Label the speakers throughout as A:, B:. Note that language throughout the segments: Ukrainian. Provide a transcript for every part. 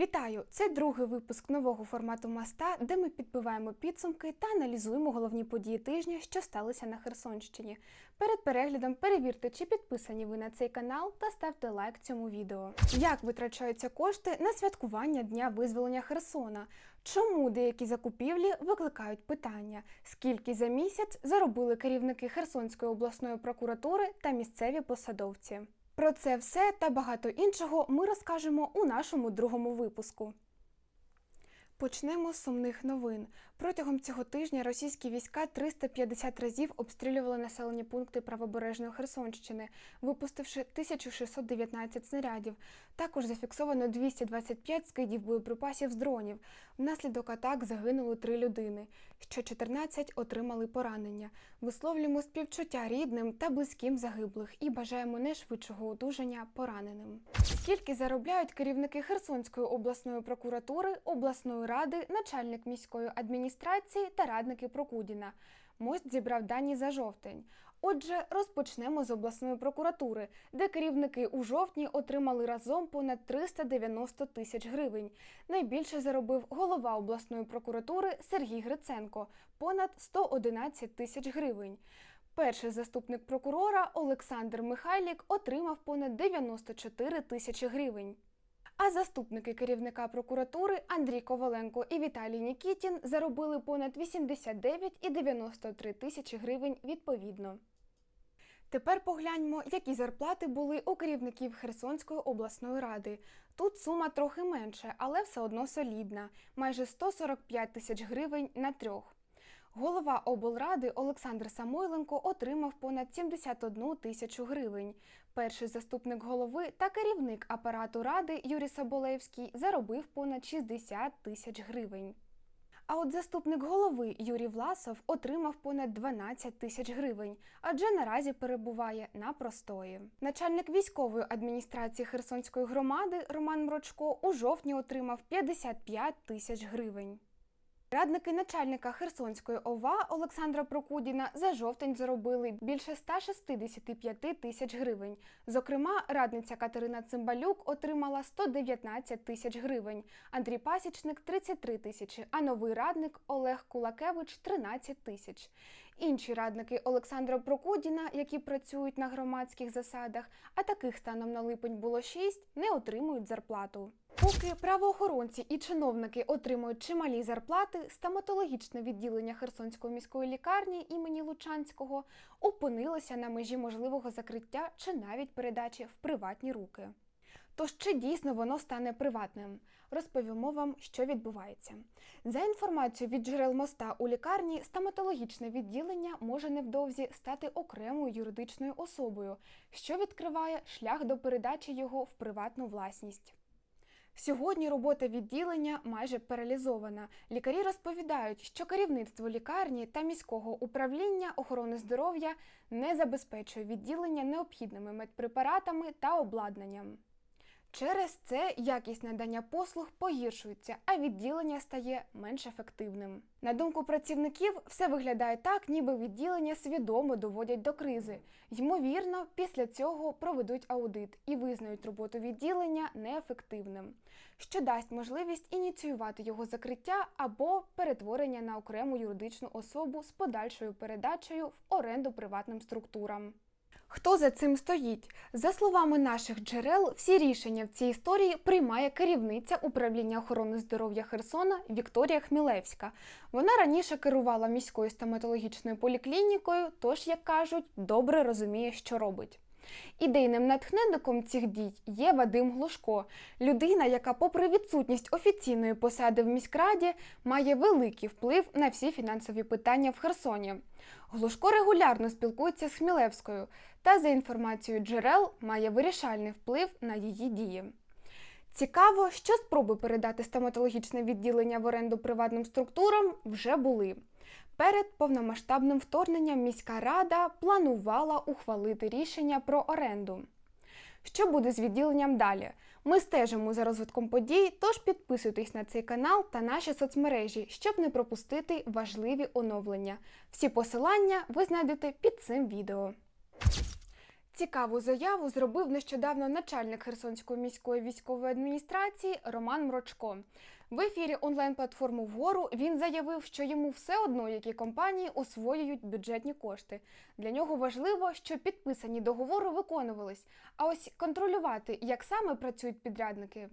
A: Вітаю! Це другий випуск нового формату моста, де ми підбиваємо підсумки та аналізуємо головні події тижня, що сталися на Херсонщині. Перед переглядом перевірте, чи підписані ви на цей канал та ставте лайк цьому відео. Як витрачаються кошти на святкування Дня визволення Херсона? Чому деякі закупівлі викликають питання? Скільки за місяць заробили керівники Херсонської обласної прокуратури та місцеві посадовці? Про це все та багато іншого ми розкажемо у нашому другому випуску. Почнемо з сумних новин. Протягом цього тижня російські війська 350 разів обстрілювали населені пункти правобережної Херсонщини, випустивши 1619 снарядів. Також зафіксовано 225 скидів боєприпасів з дронів. Внаслідок атак загинули три людини. Ще 14 отримали поранення. Висловлюємо співчуття рідним та близьким загиблих і бажаємо найшвидшого одужання пораненим. Скільки заробляють керівники Херсонської обласної прокуратури, обласної ради, начальник міської адміністрації та радники Прокудіна? Мост зібрав дані за жовтень. Отже, розпочнемо з обласної прокуратури, де керівники у жовтні отримали разом понад 390 тисяч гривень. Найбільше заробив голова обласної прокуратури Сергій Гриценко понад 111 тисяч гривень. Перший заступник прокурора Олександр Михайлік отримав понад 94 тисячі гривень. А заступники керівника прокуратури Андрій Коваленко і Віталій Нікітін заробили понад 89 і 93 тисячі гривень відповідно. Тепер погляньмо, які зарплати були у керівників Херсонської обласної ради. Тут сума трохи менше, але все одно солідна майже 145 тисяч гривень на трьох. Голова облради Олександр Самойленко отримав понад 71 тисячу гривень. Перший заступник голови та керівник апарату ради Юрій Соболевський заробив понад 60 тисяч гривень. А от заступник голови Юрій Власов отримав понад 12 тисяч гривень, адже наразі перебуває на простої. Начальник військової адміністрації Херсонської громади Роман Мрочко у жовтні отримав 55 тисяч гривень. Радники начальника Херсонської ОВА Олександра Прокудіна за жовтень заробили більше 165 тисяч гривень. Зокрема, радниця Катерина Цимбалюк отримала 119 тисяч гривень, Андрій Пасічник 33 тисячі, а новий радник Олег Кулакевич 13 тисяч. Інші радники Олександра Прокудіна, які працюють на громадських засадах, а таких станом на липень було 6, не отримують зарплату. Поки правоохоронці і чиновники отримують чималі зарплати, стоматологічне відділення Херсонської міської лікарні імені Лучанського опинилося на межі можливого закриття чи навіть передачі в приватні руки. Тож чи дійсно воно стане приватним? Розповімо вам, що відбувається. За інформацією від джерел моста у лікарні, стоматологічне відділення може невдовзі стати окремою юридичною особою, що відкриває шлях до передачі його в приватну власність. Сьогодні робота відділення майже паралізована. Лікарі розповідають, що керівництво лікарні та міського управління охорони здоров'я не забезпечує відділення необхідними медпрепаратами та обладнанням. Через це якість надання послуг погіршується, а відділення стає менш ефективним. На думку працівників, все виглядає так, ніби відділення свідомо доводять до кризи. Ймовірно, після цього проведуть аудит і визнають роботу відділення неефективним, що дасть можливість ініціювати його закриття або перетворення на окрему юридичну особу з подальшою передачею в оренду приватним структурам. Хто за цим стоїть? За словами наших джерел, всі рішення в цій історії приймає керівниця управління охорони здоров'я Херсона Вікторія Хмілевська. Вона раніше керувала міською стоматологічною поліклінікою, тож, як кажуть, добре розуміє, що робить. Ідейним натхненником цих дій є Вадим Глушко, людина, яка, попри відсутність офіційної посади в міськраді, має великий вплив на всі фінансові питання в Херсоні. Глушко регулярно спілкується з Хмілевською та, за інформацією джерел, має вирішальний вплив на її дії. Цікаво, що спроби передати стоматологічне відділення в оренду приватним структурам вже були. Перед повномасштабним вторгненням міська рада планувала ухвалити рішення про оренду. Що буде з відділенням далі? Ми стежимо за розвитком подій, тож підписуйтесь на цей канал та наші соцмережі, щоб не пропустити важливі оновлення. Всі посилання ви знайдете під цим відео. Цікаву заяву зробив нещодавно начальник Херсонської міської військової адміністрації Роман Мрочко. В ефірі онлайн-платформу вгору він заявив, що йому все одно, які компанії освоюють бюджетні кошти. Для нього важливо, що підписані договори виконувались, а ось контролювати, як саме працюють підрядники.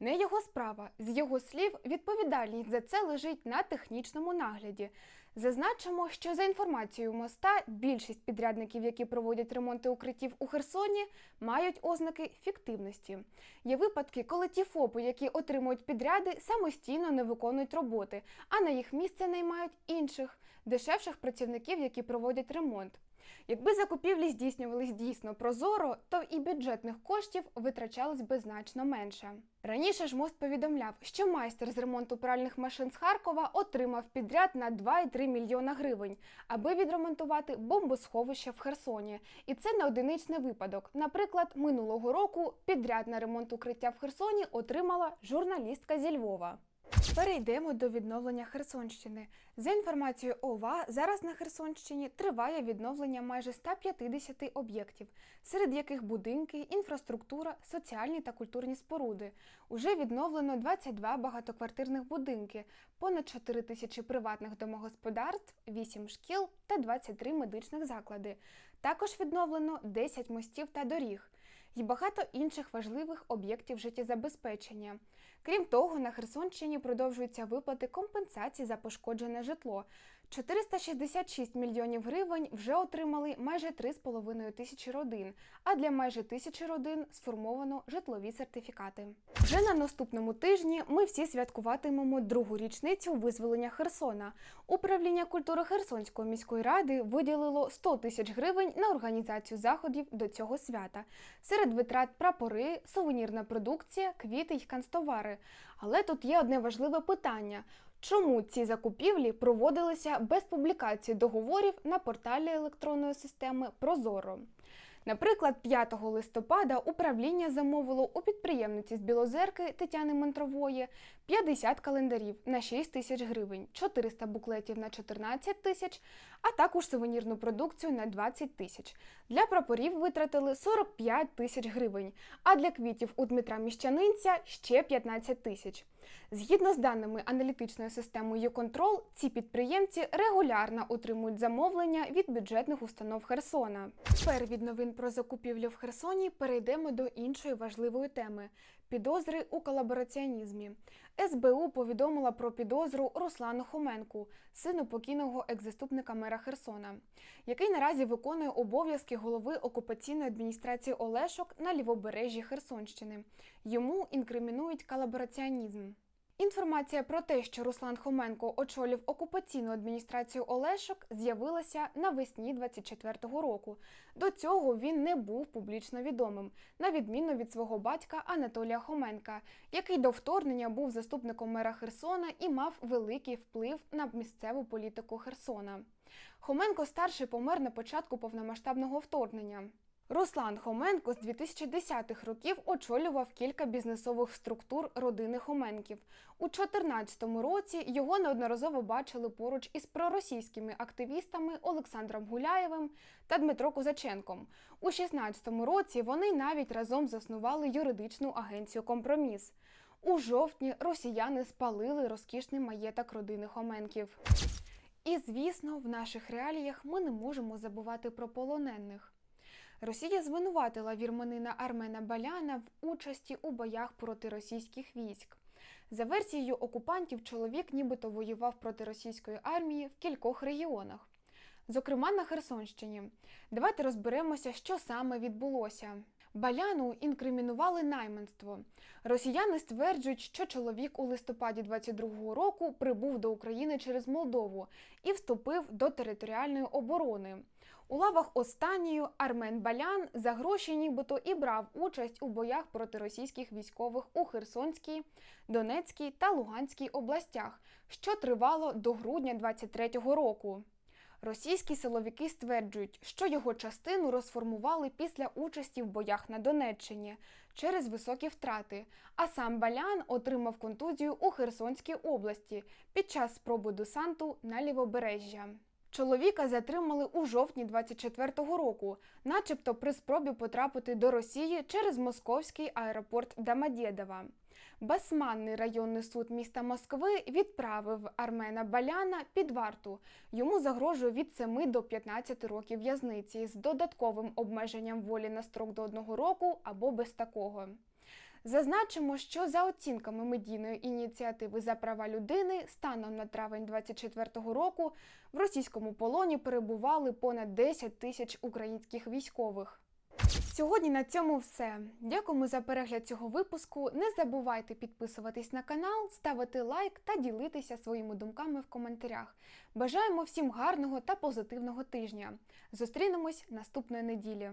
A: Не його справа. З його слів, відповідальність за це лежить на технічному нагляді. Зазначимо, що за інформацією моста, більшість підрядників, які проводять ремонти укриттів у Херсоні, мають ознаки фіктивності. Є випадки, коли ті ФОПи, які отримують підряди, самостійно не виконують роботи, а на їх місце наймають інших дешевших працівників, які проводять ремонт. Якби закупівлі здійснювались дійсно прозоро, то і бюджетних коштів витрачалось би значно менше. Раніше ж мост повідомляв, що майстер з ремонту пральних машин з Харкова отримав підряд на 2,3 мільйона гривень, аби відремонтувати бомбосховище в Херсоні. І це не одиничний випадок. Наприклад, минулого року підряд на ремонт укриття в Херсоні отримала журналістка зі Львова. Перейдемо до відновлення Херсонщини. За інформацією ОВА, зараз на Херсонщині триває відновлення майже 150 об'єктів, серед яких будинки, інфраструктура, соціальні та культурні споруди. Уже відновлено 22 багатоквартирних будинки, понад 4 тисячі приватних домогосподарств, 8 шкіл та 23 медичних заклади. Також відновлено 10 мостів та доріг і багато інших важливих об'єктів життєзабезпечення. Крім того, на Херсонщині продовжуються виплати компенсації за пошкоджене житло. 466 мільйонів гривень вже отримали майже 3,5 тисячі родин, а для майже тисячі родин сформовано житлові сертифікати. Вже на наступному тижні ми всі святкуватимемо другу річницю визволення Херсона. Управління культури Херсонської міської ради виділило 100 тисяч гривень на організацію заходів до цього свята. Серед витрат прапори, сувенірна продукція, квіти й канцтовари. Але тут є одне важливе питання. Чому ці закупівлі проводилися без публікації договорів на порталі електронної системи Прозоро? Наприклад, 5 листопада управління замовило у підприємниці з Білозерки Тетяни Мантрової 50 календарів на 6 тисяч гривень, 400 буклетів на 14 тисяч, а також сувенірну продукцію на 20 тисяч. Для прапорів витратили 45 тисяч гривень, а для квітів у Дмитра Міщанинця ще 15 тисяч. Згідно з даними аналітичної системи «Юконтрол», ці підприємці регулярно отримують замовлення від бюджетних установ Херсона. Тепер від новин про закупівлю в Херсоні перейдемо до іншої важливої теми підозри у колабораціонізмі. СБУ повідомила про підозру Руслану Хоменку, сину покійного екс-заступника мера Херсона, який наразі виконує обов'язки голови окупаційної адміністрації Олешок на лівобережжі Херсонщини. Йому інкримінують колабораціонізм. Інформація про те, що Руслан Хоменко очолив окупаційну адміністрацію Олешок, з'явилася навесні 24-го року. До цього він не був публічно відомим, на відміну від свого батька Анатолія Хоменка, який до вторгнення був заступником мера Херсона і мав великий вплив на місцеву політику Херсона. Хоменко старший помер на початку повномасштабного вторгнення. Руслан Хоменко з 2010-х років очолював кілька бізнесових структур родини Хоменків. У 2014 році його неодноразово бачили поруч із проросійськими активістами Олександром Гуляєвим та Дмитро Козаченком. У 2016 році вони навіть разом заснували юридичну агенцію Компроміс. У жовтні росіяни спалили розкішний маєток родини Хоменків. І звісно, в наших реаліях ми не можемо забувати про полонених. Росія звинуватила вірменина Армена Баляна в участі у боях проти російських військ. За версією окупантів, чоловік нібито воював проти російської армії в кількох регіонах, зокрема на Херсонщині. Давайте розберемося, що саме відбулося. Баляну інкримінували найманство. Росіяни стверджують, що чоловік у листопаді 22-го року прибув до України через Молдову і вступив до територіальної оборони. У лавах останньої Армен Балян за гроші нібито і брав участь у боях проти російських військових у Херсонській, Донецькій та Луганській областях, що тривало до грудня 23-го року. Російські силовики стверджують, що його частину розформували після участі в боях на Донеччині через високі втрати, а сам Балян отримав контузію у Херсонській області під час спроби десанту на лівобережжя. Чоловіка затримали у жовтні 24-го року, начебто при спробі потрапити до Росії через московський аеропорт Домодєдово. Басманний районний суд міста Москви відправив Армена Баляна під варту. Йому загрожує від 7 до 15 років в'язниці з додатковим обмеженням волі на строк до одного року або без такого. Зазначимо, що за оцінками медійної ініціативи за права людини станом на травень 24-го року в російському полоні перебували понад 10 тисяч українських військових. Сьогодні на цьому все. Дякуємо за перегляд цього випуску. Не забувайте підписуватись на канал, ставити лайк та ділитися своїми думками в коментарях. Бажаємо всім гарного та позитивного тижня. Зустрінемось наступної неділі.